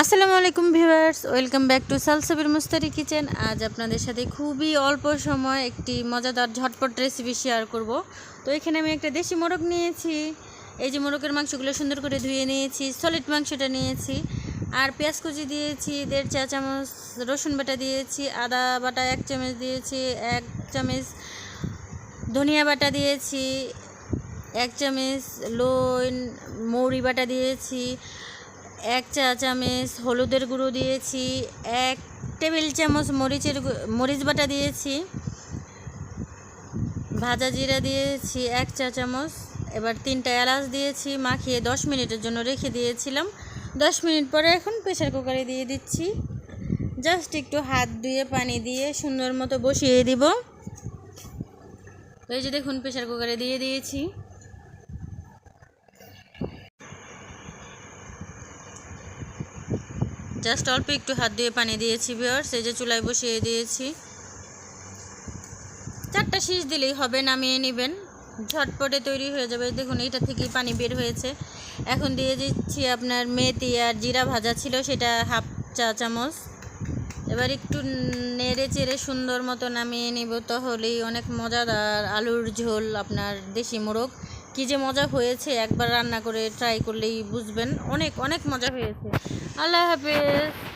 আসসালামু আলাইকুম viewers, welcome back to Salsabir Mustari kitchen. আজ আপনাদের সাথে খুবই অল্প সময় একটি মজাদার ঝটপট রেসিপি শেয়ার করব। তো এখানে আমি একটা দেশি মোরগ নিয়েছি। এই যে মোরগের মাংসগুলো সুন্দর করে ধুয়ে নিয়েছি সলিড মাংসটা নিয়েছি। আর পেঁয়াজ কুচি দিয়েছি, দেড় চা চামচ রসুন বাটা দিয়েছি, আদা বাটা এক চামচ দিয়েছি, এক চামচ ধনিয়া বাটা দিয়েছি, এক চামচ লোন মৌরি বাটা দিয়েছি এক চা চামচ হলুদের গুঁড়ো দিয়েছি, এক টেবিল চামচ মরিচের মরিচ বাটা দিয়েছি, ভাজা জিরা দিয়েছি, এক চা চামচ এবার তিনটা এলাচ দিয়েছি, মাখিয়ে দশ মিনিটের জন্য রেখে দিয়েছিলাম। দশ মিনিট পরে এখন প্রেশার কুকারে দিয়ে দিচ্ছি। জাস্ট একটু হাত ধুয়ে পানি দিয়ে সুন্দর মতো বসিয়ে দিব। এই যে দেখুন প্রেশার কুকারে দিয়ে দিয়েছি। জাস্ট অল্প একটু হাত দিয়ে পানি দিয়েছি বিয়ার্স এই যে চুলায় বসিয়ে দিয়েছি। চারটা শীষ দিলেই হবে, নামিয়ে নেবেন। ঝটপটে তৈরি হয়ে যাবে। দেখুন এটা থেকেই পানি বের হয়েছে। এখন দিয়ে দিচ্ছি আপনার মেথি আর জিরা ভাজা ছিল, সেটা হাফ চা চামচ। এবার একটু নেড়ে চেড়ে সুন্দর মতো নামিয়ে নিব, তাহলেই অনেক মজাদার আলুর ঝোল, আপনার দেশি মোরগ। কী যে মজা হয়েছে, একবার রান্না করে ট্রাই করলেই বুঝবেন। অনেক অনেক মজা হয়েছে। আল্লাহ হাফেজ।